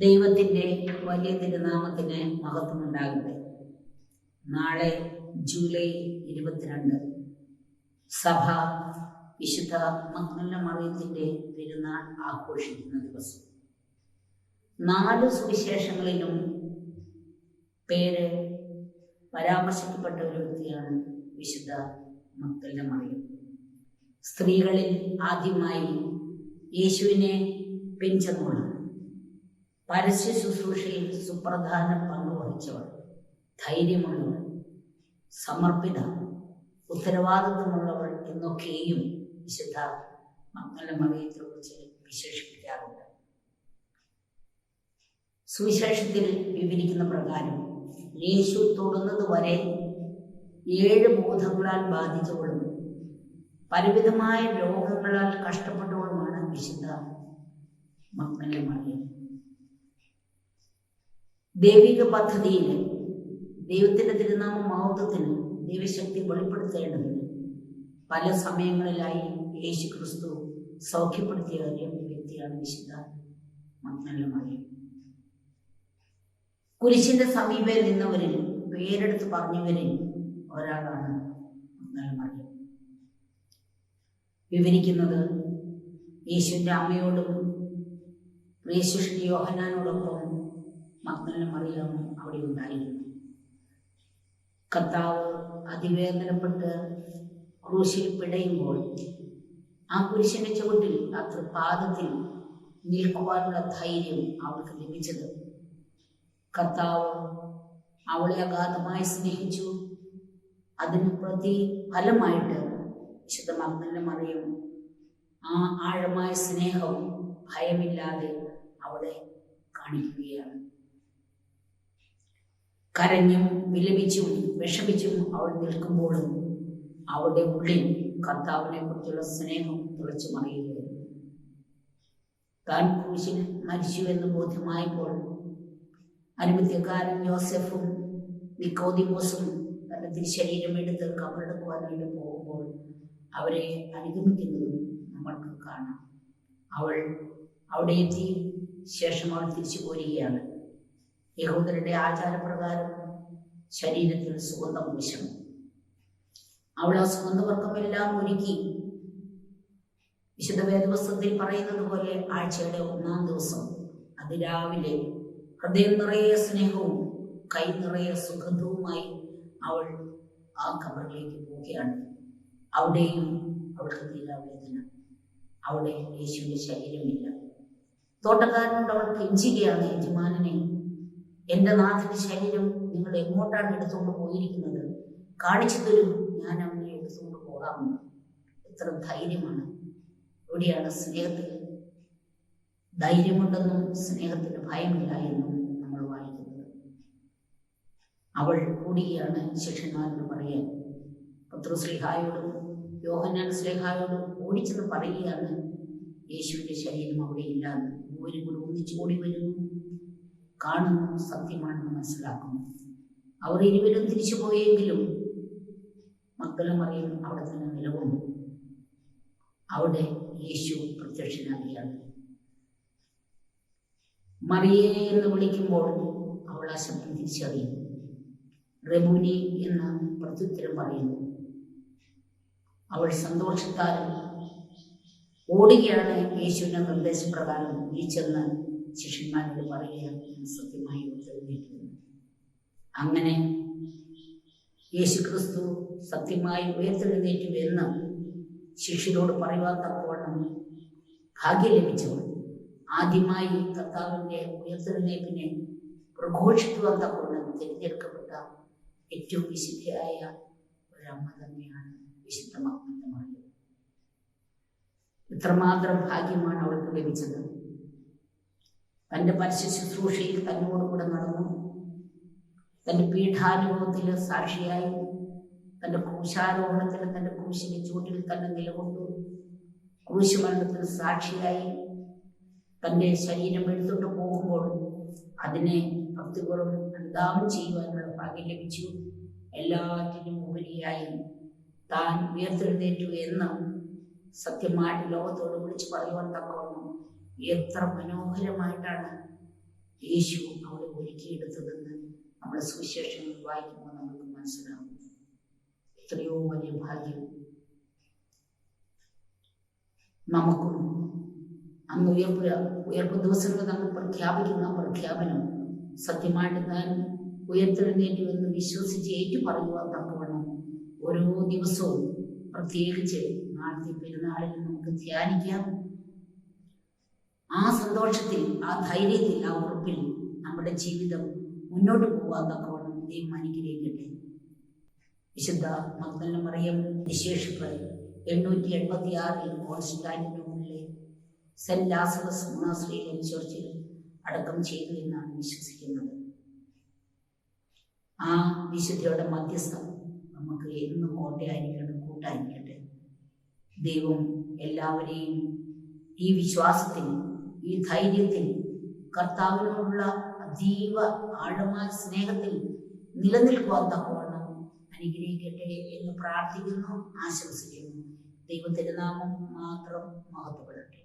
ദൈവത്തിന്റെ വലിയ തിരുനാമത്തിന് മഹത്വമുണ്ടാകട്ടെ. നാളെ ജൂലൈ ഇരുപത്തിരണ്ട്. സഭ വിശുദ്ധ മഗ്നല മറിയത്തിന്റെ പെരുന്നാൾ ആഘോഷിക്കുന്ന ദിവസം. നാല് സുവിശേഷങ്ങളിലും പേര് പരാമർശിക്കപ്പെട്ട ഒരു വ്യക്തിയാണ് വിശുദ്ധ മക്കളുടെ മറിയം. സ്ത്രീകളിൽ ആദ്യമായി യേശുവിനെ പിഞ്ചെന്നുള്ളതാണ് പരസ്യ ശുശ്രൂഷയിൽ സുപ്രധാന പങ്ക് വഹിച്ചവർ ധൈര്യമുള്ളവൾ സമർപ്പിത ഉത്തരവാദിത്വമുള്ളവൾ എന്നൊക്കെയും വിശുദ്ധ മംഗലമറിയത്തെ കുറിച്ച് വിശേഷിപ്പിക്കാറുണ്ട്. സുവിശേഷത്തിൽ വിവരിക്കുന്ന പ്രകാരം യേശു തൊടുന്നത് വരെ ഏഴ് ബോധങ്ങളാൽ ബാധിച്ചവളും പലവിധമായ രോഗങ്ങളാൽ കഷ്ടപ്പെട്ടവളുമാണ് വിശുദ്ധ മഗ്നല മറിയം ദൈവിക പദ്ധതിയിൽ ദൈവത്തിന്റെ തിരുനാമ മഹത്വത്തിന് ദൈവശക്തി വെളിപ്പെടുത്തേണ്ടതിന് പല സമയങ്ങളിലായി യേശു ക്രിസ്തു സൗഖ്യപ്പെടുത്തിയ വ്യക്തിയാണ് വിശുദ്ധ മഗ്നല മറിയം കുരിശിന്റെ സമീപേ നിന്നവരിൽ പേരെടുത്ത് പറഞ്ഞവരിൽ ഒരാളാണ് മഗ്നല മറിയം വിവരിക്കുന്നത് യേശുവിന്റെ അമ്മയോടും യേശുഷ്ടി യോഹനാനോടൊപ്പം മഗ്നല മറിയാമും അവിടെ ഉണ്ടായിരുന്നു. കർത്താവ് അതിവേദനപ്പെട്ട് ക്രൂശിൽ പിടയുമ്പോൾ ആ പുരുഷന്റെ ചുവട്ടിൽ ആ തൃപാദത്തിൽ നിൽക്കുവാനുള്ള ധൈര്യം അവൾക്ക് ലഭിച്ചത്. കർത്താവ് അവളെ അഗാധമായി സ്നേഹിച്ചു. അതിന് പ്രതി ഫലമായിട്ട് വിശുദ്ധ മഗ്നല മറിയും ആ ആഴമായ സ്നേഹവും ഭയമില്ലാതെ അവളെ കാണിക്കുകയാണ്. കരഞ്ഞും വിലപിച്ചും വിഷമിച്ചും അവൾ നിൽക്കുമ്പോഴും അവളുടെ ഉള്ളിൽ കർത്താവിനെ കുറിച്ചുള്ള സ്നേഹം തുളച്ചു മറിയുകയായിരുന്നു താൻ ക്രൂശിൽ മരിച്ചു എന്ന് ബോധ്യമായപ്പോൾ അനുമത്യക്കാരൻ ജോസഫും നിക്കോദിമോസും തന്റെ തിരുശരീരം എടുത്ത് കബറെടുക്കുവാനായിട്ട് പോകുമ്പോൾ അവരെ അനുഗമിക്കുന്നതും നമ്മൾക്ക് കാണാം. അവൾ അവിടെ എത്തി ശേഷം അവൾ തിരിച്ചു പോരുകയാണ്. യഹൂദരുടെ ആചാരപ്രകാരം ശരീരത്തിൽ സുഗന്ധം പൂശണം അവൾ ആ സുഗന്ധവർഗമെല്ലാം ഒരുക്കി വിശുദ്ധ വേദവസ്ത്രത്തിൽ പറയുന്നത് പോലെ ആഴ്ചയുടെ ഒന്നാം ദിവസം അതിരാവിലെ ഹൃദയം നിറയെ സ്നേഹവും കൈ നിറയെ സുഗന്ധവുമായി അവൾ ആ കബറിലേക്ക് പോവുകയാണ്. അവിടെയും അവൾക്ക് തീരാവേദന അവിടെ യേശുവിന്റെ ശരീരമില്ല. തോട്ടക്കാരനോട് അവൾ കെഞ്ചുകയാണ് യജമാനനെ എന്റെ നാഥന്റെ ശരീരം നിങ്ങൾ എങ്ങോട്ടാണ് എടുത്തുകൊണ്ട് പോയിരിക്കുന്നത്. കാണിച്ചു തരും ഞാൻ അവനെ എടുത്തുകൊണ്ട് പോകാമെന്ന് എത്ര ധൈര്യമാണ്. എവിടെയാണ് സ്നേഹത്തിൽ ധൈര്യമുണ്ടെന്നും സ്നേഹത്തിന് ഭയമില്ല എന്നും നമ്മൾ വായിക്കുന്നത്. അവൾ കൂടിയാണ് ശിഷ്യന്മാരോട് പറയാൻ. പത്രുസ്ലിഹായോടും യോഹനാൻ ശ്രീഹായോടും ഓടിച്ചെന്ന് പറയുകയാണ്. യേശുവിന്റെ ശരീരം അവിടെ ഇല്ലാന്ന് മൂവരും കൂടി ഒന്നിച്ചു വരുന്നു. കാണുന്നു സത്യമാണെന്ന് മനസ്സിലാക്കുന്നു. അവർ ഇരുവരും തിരിച്ചു പോയെങ്കിലും മക്കളമറിയും അവിടെ തന്നെ നിലകൊണ്ടു. അവിടെ യേശു പ്രത്യക്ഷനാകുകയാണ്. മറിയെ എന്ന് വിളിക്കുമ്പോൾ അവൾ ആ ശബ്ദം തിരിച്ചറിയും. റബുനി എന്ന് പ്രത്യുത്തരം പറയുന്നു. അവൾ സന്തോഷത്താൽ ഓടുകയാണ് യേശുവിന്റെ നിർദ്ദേശപ്രകാരം. ഈ ചെന്ന് ശിഷ്യന്മാരോട് പറയുകയാണ് ഞാൻ സത്യമായി ഉയർത്തെഴുന്നേറ്റുന്നു അങ്ങനെ യേശു ക്രിസ്തു സത്യമായി ഉയർത്തെഴുന്നേറ്റു എന്ന് ശിഷ്യരോട് തക്കവണ്ണം ഭാഗ്യം ലഭിച്ചവൾ. ആദ്യമായി കർത്താവിന്റെ ഉയർത്തെഴുന്നേപ്പിനെ പ്രഘോഷിക്കുവാൻ തക്കവണ്ണം തിരഞ്ഞെടുക്കപ്പെട്ട ഏറ്റവും വിശുദ്ധയായ ഒരമ്മ തന്നെയാണ് വിശുദ്ധ ഇത്രമാത്രം ഭാഗ്യമാണ് അവൾക്ക് ലഭിച്ചത്. തന്റെ പരസ്യ ശുശ്രൂഷയിൽ തന്നോടുകൂടെ നടന്നു. തന്റെ പീഠാനുഭവത്തിൽ സാക്ഷിയായി. തന്റെ ക്രൂശാരോഹണത്തിൽ തന്റെ ക്രൂശിന്റെ ചൂട്ടിൽ തന്നെ നിലകൊണ്ടു. ക്രൂശ് സാക്ഷിയായി. തന്റെ ശരീരം എടുത്തുകൊണ്ട് പോകുമ്പോൾ അതിനെ ഭക്തിപൂർവം അനുദാനം ചെയ്യുവാനുള്ള ഭാഗ്യം ലഭിച്ചു. എല്ലാറ്റിനും ഉപരിയായി താൻ ഉയർത്തെഴുന്നേറ്റു എന്ന് സത്യമായിട്ട് ലോകത്തോട് വിളിച്ചു പറയുവാൻ തക്കവണ്ണം എത്ര മനോഹരമായിട്ടാണ് യേശു അവിടെ ഒരുക്കിയെടുത്തതെന്ന് നമ്മുടെ സുവിശേഷങ്ങൾ വായിക്കുമ്പോൾ നമുക്ക് മനസ്സിലാവും. എത്രയോ വലിയ ഭാഗ്യം. നമുക്കും അന്ന് ഉയർപ്പ് ഉയർപ്പ് ദിവസങ്ങൾ നമ്മൾ പ്രഖ്യാപിക്കുന്ന പ്രഖ്യാപനം സത്യമായിട്ട് താൻ ഉയർത്തെഴുന്നേറ്റു എന്ന് വിശ്വസിച്ച് ഏറ്റു പറയുവാൻ തക്കവണ്ണം. ഓരോ ദിവസവും പ്രത്യേകിച്ച് നാളത്തെ പെരുന്നാളിൽ നമുക്ക് ധ്യാനിക്കാം. ആ സന്തോഷത്തിൽ ആ ധൈര്യത്തിൽ ആ ഉറപ്പിൽ നമ്മുടെ ജീവിതം മുന്നോട്ട് പോകാൻ തക്കവണ്ണം ദൈവം അനുഗ്രഹിക്കട്ടെ. വിശുദ്ധ മഗ്ദല മറിയം വിശേഷിപ്പ് എണ്ണൂറ്റി എൺപത്തി ആറിൽ കോൺസ്റ്റാന്റിനോളിലെ സെന്റ് ലാസറസ് മൊണാസ്ട്രിയിലെ ചർച്ചിൽ അടക്കം ചെയ്തു എന്നാണ് വിശ്വസിക്കുന്നത്. ആ വിശുദ്ധിയുടെ മധ്യസ്ഥം നമുക്ക് എന്നും കോട്ടയായിരിക്കണം കൂട്ടായിരിക്കട്ടെ. ദൈവം എല്ലാവരെയും ഈ വിശ്വാസത്തിൽ ഈ ധൈര്യത്തിൽ കർത്താവിനോടുള്ള അതീവ ആഴമായ സ്നേഹത്തിൽ നിലനിൽക്കുവാൻ തക്കവണ്ണം അനുഗ്രഹിക്കട്ടെ എന്ന് പ്രാർത്ഥിക്കുന്നു ആശംസിക്കുന്നു. ദൈവത്തിന്റെ നാമം മാത്രം മഹത്വപ്പെടട്ടെ.